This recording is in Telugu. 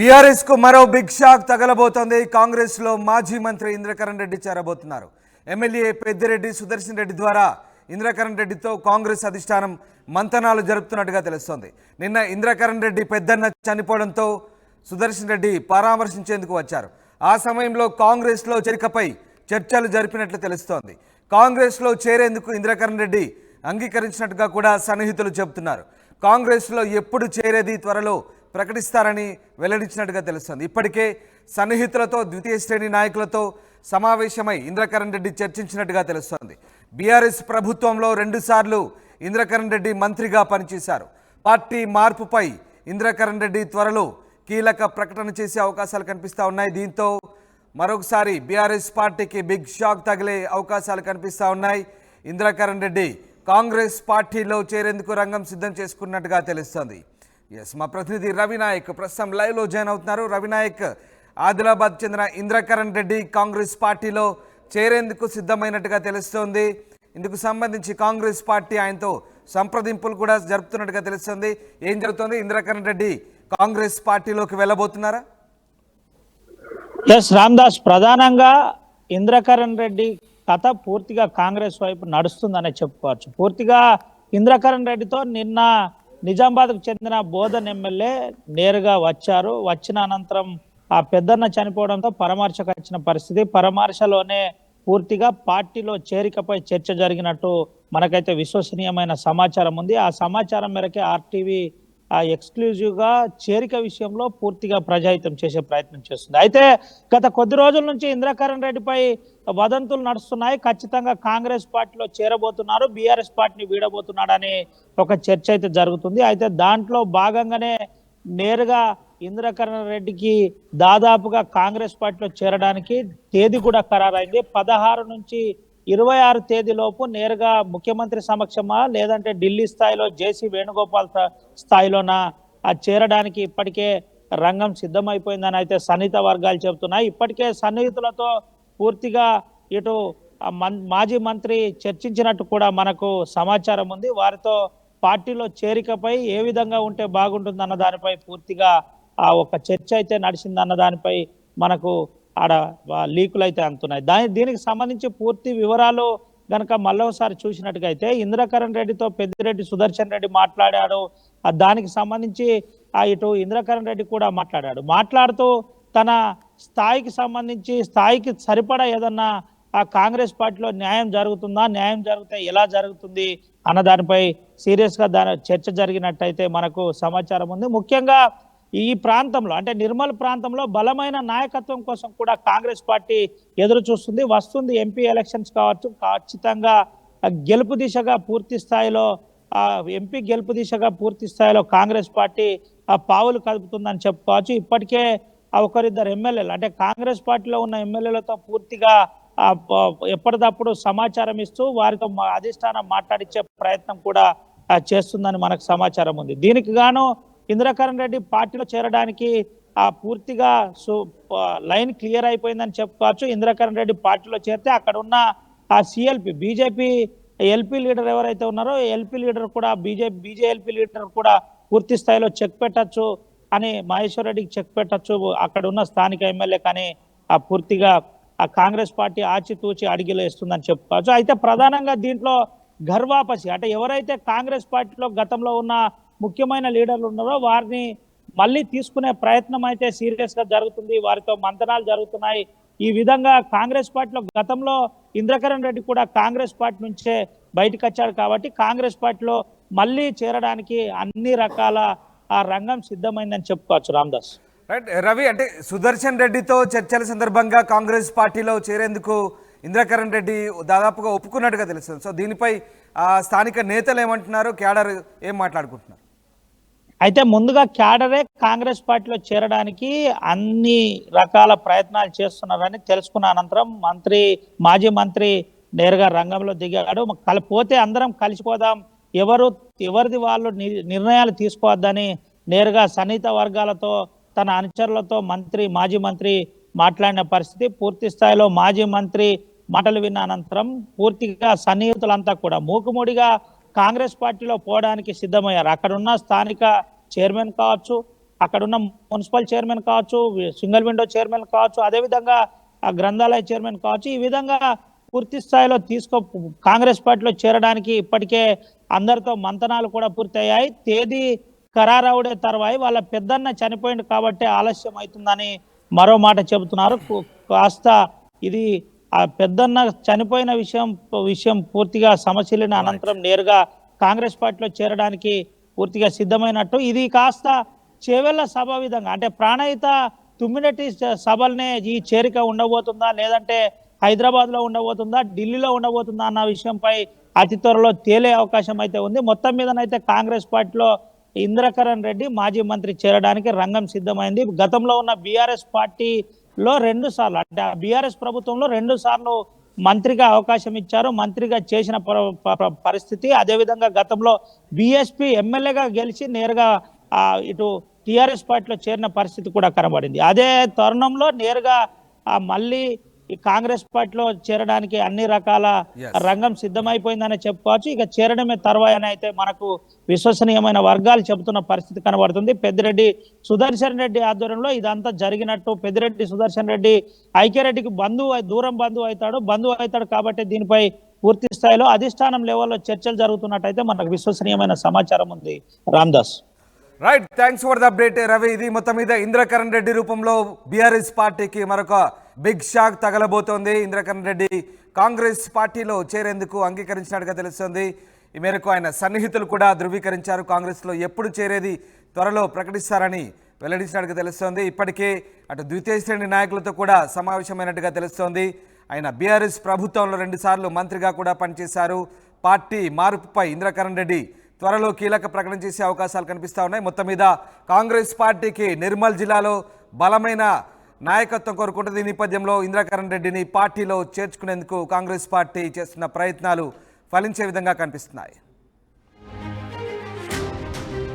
బీఆర్ఎస్కు మరో బిగ్ షాక్ తగలబోతోంది. కాంగ్రెస్లో మాజీ మంత్రి ఇంద్రకరణ్ రెడ్డి చేరబోతున్నారు. ఎమ్మెల్యే పెద్దిరెడ్డి సుదర్శన్ రెడ్డి ద్వారా ఇంద్రకరణ్ రెడ్డితో కాంగ్రెస్ అధిష్టానం మంతనాలు జరుపుతున్నట్టుగా తెలుస్తోంది. నిన్న ఇంద్రకరణ్ రెడ్డి పెద్దన్న చనిపోవడంతో సుదర్శన్ రెడ్డి పరామర్శించేందుకు వచ్చారు. ఆ సమయంలో కాంగ్రెస్లో చేరికపై చర్చలు జరిపినట్లు తెలుస్తోంది. కాంగ్రెస్లో చేరేందుకు ఇంద్రకరణ్ రెడ్డి అంగీకరించినట్టుగా కూడా సన్నిహితులు చెబుతున్నారు. కాంగ్రెస్లో ఎప్పుడు చేరేది త్వరలో ప్రకటిస్తారని వెల్లడించినట్టుగా తెలుస్తుంది. ఇప్పటికే సన్నిహితులతో ద్వితీయ శ్రేణి నాయకులతో సమావేశమై ఇంద్రకరణ్ రెడ్డి చర్చించినట్టుగా తెలుస్తోంది. బీఆర్ఎస్ ప్రభుత్వంలో రెండుసార్లు ఇంద్రకరణ్ రెడ్డి మంత్రిగా పనిచేశారు. పార్టీ మార్పుపై ఇంద్రకరణ్ రెడ్డి త్వరలో కీలక ప్రకటన చేసే అవకాశాలు కనిపిస్తూ ఉన్నాయి. దీంతో మరొకసారి బీఆర్ఎస్ పార్టీకి బిగ్ షాక్ తగిలే అవకాశాలు కనిపిస్తూ ఉన్నాయి. ఇంద్రకరణ్ రెడ్డి కాంగ్రెస్ పార్టీలో చేరేందుకు రంగం సిద్ధం చేసుకున్నట్టుగా తెలుస్తోంది. ఎస్ మా ప్రతినిధి రవినాయక్ ప్రస్తుతం లైవ్లో జాయిన్ అవుతున్నారు. రవినాయక్ ఆదిలాబాద్ చెందిన ఇంద్రకరణ్ రెడ్డి కాంగ్రెస్ పార్టీలో చేరేందుకు సిద్ధమైనట్టుగా తెలుస్తోంది. ఇందుకు సంబంధించి కాంగ్రెస్ పార్టీ ఆయనతో సంప్రదింపులు కూడా జరుపుతున్నట్టుగా తెలుస్తుంది. ఏం జరుగుతోంది? ఇంద్రకరణ్ రెడ్డి కాంగ్రెస్ పార్టీలోకి వెళ్ళబోతున్నారా? ఎస్ రామ్దాస్ ప్రధానంగా ఇంద్రకరణ్ రెడ్డి కథ పూర్తిగా కాంగ్రెస్ వైపు నడుస్తుందనే చెప్పుకోవచ్చు. పూర్తిగా ఇంద్రకరణ్ రెడ్డితో నిన్న నిజామాబాద్కు చెందిన బోధన్ ఎమ్మెల్యే నేరుగా వచ్చారు. వచ్చిన అనంతరం ఆ పెద్దన్న చనిపోవడంతో పరామర్శకు వచ్చిన పరిస్థితి. పరామర్శలోనే పూర్తిగా పార్టీలో చేరికపై చర్చ జరిగినట్టు మనకైతే విశ్వసనీయమైన సమాచారం ఉంది. ఆ సమాచారం మేరకే ఆర్టీవీ ఆ ఎక్స్క్లూజివ్గా చేరిక విషయంలో పూర్తిగా ప్రజాహితం చేసే ప్రయత్నం చేస్తుంది. అయితే గత కొద్ది రోజుల నుంచి ఇంద్రకరణ్ రెడ్డిపై వదంతులు నడుస్తున్నాయి. ఖచ్చితంగా కాంగ్రెస్ పార్టీలో చేరబోతున్నారు. బీఆర్ఎస్ పార్టీని వీడబోతున్నాడని ఒక చర్చ అయితే జరుగుతుంది. అయితే దాంట్లో భాగంగానే నేరుగా ఇంద్రకరణ్ రెడ్డికి దాదాపుగా కాంగ్రెస్ పార్టీలో చేరడానికి తేదీ కూడా ఖరారైంది. పదహారు నుంచి ఇరవై ఆరు తేదీలోపు నేరుగా ముఖ్యమంత్రి సమక్షమా లేదంటే ఢిల్లీ స్థాయిలో జేసీ వేణుగోపాల్ స్థాయిలోనా? ఆ చేరడానికి ఇప్పటికే రంగం సిద్ధమైపోయిందని అయితే సన్నిహిత వర్గాలు చెబుతున్నాయి. ఇప్పటికే సన్నిహితులతో పూర్తిగా ఇటు మాజీ మంత్రి చర్చించినట్టు కూడా మనకు సమాచారం ఉంది. వారితో పార్టీలో చేరికపై ఏ విధంగా ఉంటే బాగుంటుందన్న దానిపై పూర్తిగా ఆ ఒక చర్చ అయితే నడిచిందన్న దానిపై మనకు ఆడ లీకులు అయితే అందుతున్నాయి దాని దీనికి సంబంధించి పూర్తి వివరాలు గనక మళ్ళొకసారి చూసినట్టుగైతే అయితే ఇంద్రకరణ్ రెడ్డితో పెద్దిరెడ్డి సుదర్శన్ రెడ్డి మాట్లాడాడు. దానికి సంబంధించి ఇటు ఇంద్రకరణ్ రెడ్డి కూడా మాట్లాడాడు. మాట్లాడుతూ తన స్థాయికి సంబంధించి స్థాయికి సరిపడా ఏదన్నా ఆ కాంగ్రెస్ పార్టీలో న్యాయం జరుగుతుందా న్యాయం జరిగితే ఎలా జరుగుతుంది అన్న దానిపై సీరియస్గా దాని చర్చ జరిగినట్టయితే మనకు సమాచారం ఉంది. ముఖ్యంగా ఈ ప్రాంతంలో అంటే నిర్మల్ ప్రాంతంలో బలమైన నాయకత్వం కోసం కూడా కాంగ్రెస్ పార్టీ ఎదురు చూస్తుంది వస్తుంది ఎంపీ ఎలక్షన్స్ కావచ్చు ఖచ్చితంగా గెలుపు దిశగా పూర్తి స్థాయిలో ఎంపీ గెలుపు దిశగా పూర్తి స్థాయిలో కాంగ్రెస్ పార్టీ ఆ పావులు కదుపుతుందని చెప్పుకోవచ్చు. ఇప్పటికే ఆ ఒకరిద్దరు ఎమ్మెల్యేలు అంటే కాంగ్రెస్ పార్టీలో ఉన్న ఎమ్మెల్యేలతో పూర్తిగా ఎప్పటికప్పుడు సమాచారం ఇస్తూ వారితో మా అధిష్టానం మాట్లాడించే ప్రయత్నం కూడా చేస్తుందని మనకు సమాచారం ఉంది. దీనికి గాను ఇందిరాకరణ్ రెడ్డి పార్టీలో చేరడానికి ఆ పూర్తిగా సు లైన్ క్లియర్ అయిపోయిందని చెప్పుకోవచ్చు. ఇందిరాకరణ్ రెడ్డి పార్టీలో చేరితే అక్కడ ఉన్న ఆ సిఎల్పి బీజేపీ ఎల్పీ లీడర్ ఎవరైతే ఉన్నారో ఎల్పీ లీడర్ కూడా బీజేపీ బీజేఎల్పీ లీడర్ కూడా పూర్తి స్థాయిలో చెక్ పెట్టచ్చు అని మహేశ్వర్ రెడ్డికి చెక్ పెట్టచ్చు. అక్కడ ఉన్న స్థానిక ఎమ్మెల్యే కానీ ఆ పూర్తిగా ఆ కాంగ్రెస్ పార్టీ ఆచితూచి అడిగిలో ఇస్తుందని చెప్పుకోవచ్చు. అయితే ప్రధానంగా దీంట్లో గర్వాపసి అంటే ఎవరైతే కాంగ్రెస్ పార్టీలో గతంలో ఉన్న ముఖ్యమైన లీడర్లు ఉన్నారో వారిని మళ్ళీ తీసుకునే ప్రయత్నం అయితే సీరియస్గా జరుగుతుంది. వారితో మంతనాలు జరుగుతున్నాయి. ఈ విధంగా కాంగ్రెస్ పార్టీలో గతంలో ఇంద్రకరణ్ రెడ్డి కూడా కాంగ్రెస్ పార్టీ నుంచే బయటకు వచ్చాడు కాబట్టి కాంగ్రెస్ పార్టీలో మళ్ళీ చేరడానికి అన్ని రకాల ఆ రంగం సిద్ధమైందని చెప్పుకోవచ్చు రామ్దాస్. రైట్ రవి అంటే సుదర్శన్ రెడ్డితో చర్చల సందర్భంగా కాంగ్రెస్ పార్టీలో చేరేందుకు ఇంద్రకరణ్ రెడ్డి దాదాపుగా ఒప్పుకున్నట్టుగా తెలుస్తుంది. సో దీనిపై ఆ, స్థానిక నేతలు ఏమంటున్నారు? క్యాడర్ ఏం మాట్లాడుకుంటున్నారు? అయితే ముందుగా క్యాడరే కాంగ్రెస్ పార్టీలో చేరడానికి అన్ని రకాల ప్రయత్నాలు చేస్తున్నారని తెలుసుకున్న అనంతరం మంత్రి మాజీ మంత్రి నేరుగా రంగంలో దిగాడు. పోతే అందరం కలిసిపోదాం. ఎవరు ఎవరిది వాళ్ళు ని- నిర్ణయాలు తీసుకోవద్దని నేరుగా సన్నిహిత వర్గాలతో తన అనుచరులతో మంత్రి మాజీ మంత్రి మాట్లాడిన పరిస్థితి పూర్తి స్థాయిలో మాజీ మంత్రి మాటలు విన్న అనంతరం పూర్తిగా సన్నిహితులంతా కూడా మూకుముడిగా కాంగ్రెస్ పార్టీలో పోవడానికి సిద్ధమయ్యారు. అక్కడున్న స్థానిక చైర్మన్ కావచ్చు అక్కడున్న మున్సిపల్ చైర్మన్ కావచ్చు సింగిల్ విండో చైర్మన్ కావచ్చు అదేవిధంగా ఆ గ్రంథాలయ చైర్మన్ కావచ్చు ఈ విధంగా పూర్తి స్థాయిలో తీసుకో కాంగ్రెస్ పార్టీలో చేరడానికి ఇప్పటికే అందరితో మంతనాలు కూడా పూర్తయ్యాయి. తేదీ ఖరారవుడే తర్వాయి వాళ్ళ పెద్దన్న చనిపోయింది కాబట్టి ఆలస్యం అవుతుందని మరో మాట చెబుతున్నారు. కాస్త ఇది ఆ పెద్దన్న చనిపోయిన విషయం విషయం పూర్తిగా సమస్యలైన అనంతరం నేరుగా కాంగ్రెస్ పార్టీలో చేరడానికి పూర్తిగా సిద్ధమైనట్టు. ఇది కాస్త చేవెళ్ళ సభ విధంగా. అంటే ప్రాణహిత తుమ్మినటి సభలనే ఈ చేరిక ఉండబోతుందా? లేదంటే హైదరాబాద్లో ఉండబోతుందా? ఢిల్లీలో ఉండబోతుందా అన్న విషయంపై అతి త్వరలో తేలే అవకాశం అయితే ఉంది. మొత్తం మీదనైతే కాంగ్రెస్ పార్టీలో ఇంద్రకరణ్ రెడ్డి మాజీ మంత్రి చేరడానికి రంగం సిద్ధమైంది. గతంలో ఉన్న బీఆర్ఎస్ లో రెండు సార్లు. అంటే బీఆర్ఎస్ ప్రభుత్వంలో రెండు సార్లు మంత్రిగా అవకాశం ఇచ్చారు. మంత్రిగా చేసిన పర- పరిస్థితి. అదేవిధంగా గతంలో బీఎస్పీ ఎమ్మెల్యేగా గెలిచి నేరుగా ఇటు టిఆర్ఎస్ పార్టీలో చేరిన పరిస్థితి కూడా కనబడింది. అదే తరుణంలో నేరుగా మళ్ళీ ఈ కాంగ్రెస్ పార్టీలో చేరడానికి అన్ని రకాల. రంగం సిద్ధమైపోయిందని చెప్పుకోవచ్చు. ఇక చేరడమే తర్వాయని అయితే మనకు విశ్వసనీయమైన వర్గాలు చెబుతున్న పరిస్థితి కనబడుతుంది. పెద్దిరెడ్డి సుదర్శన్ రెడ్డి ఆధ్వర్యంలో ఇదంతా జరిగినట్టు పెద్దిరెడ్డి సుదర్శన్ రెడ్డి ఐక్యరెడ్డికి బంధువు దూరం బంధువు అవుతాడు. బంధువు అవుతాడు కాబట్టి దీనిపై పూర్తి స్థాయిలో అధిష్టానం లెవెల్లో చర్చలు జరుగుతున్నట్టయితే మనకు విశ్వసనీయమైన సమాచారం ఉంది. Ramdas. Right thanks for the update Ravi ఇది మొత్తం మీద ఇంద్రకరణ్ రెడ్డి రూపంలో బీఆర్ఎస్ పార్టీకి మరొక బిగ్ షాక్ తగలబోతోంది. ఇంద్రకరణ్ రెడ్డి కాంగ్రెస్ పార్టీలో చేరేందుకు అంగీకరించినట్టుగా తెలుస్తోంది. ఈ మేరకు ఆయన సన్నిహితులు కూడా ధృవీకరించారు. కాంగ్రెస్లో ఎప్పుడు చేరేది త్వరలో ప్రకటిస్తారని వెల్లడించినట్టుగా తెలుస్తోంది. ఇప్పటికే అటు ద్వితీయ శ్రేణి నాయకులతో కూడా సమావేశమైనట్టుగా తెలుస్తోంది. ఆయన బీఆర్ఎస్ ప్రభుత్వంలో రెండుసార్లు మంత్రిగా కూడా పనిచేశారు. పార్టీ మార్పుపై ఇంద్రకరణ్ రెడ్డి త్వరలో కీలక ప్రకటన చేసే అవకాశాలు కనిపిస్తా ఉన్నాయి. మొత్తం మీద కాంగ్రెస్ పార్టీకి నిర్మల్ జిల్లాలో బలమైన నాయకత్వం కోరుకుంటుంది ఈ నేపథ్యంలో ఇందిరాకరణ్ రెడ్డిని పార్టీలో చేర్చుకునేందుకు కాంగ్రెస్ పార్టీ చేస్తున్న ప్రయత్నాలు ఫలించే విధంగా కనిపిస్తున్నాయి.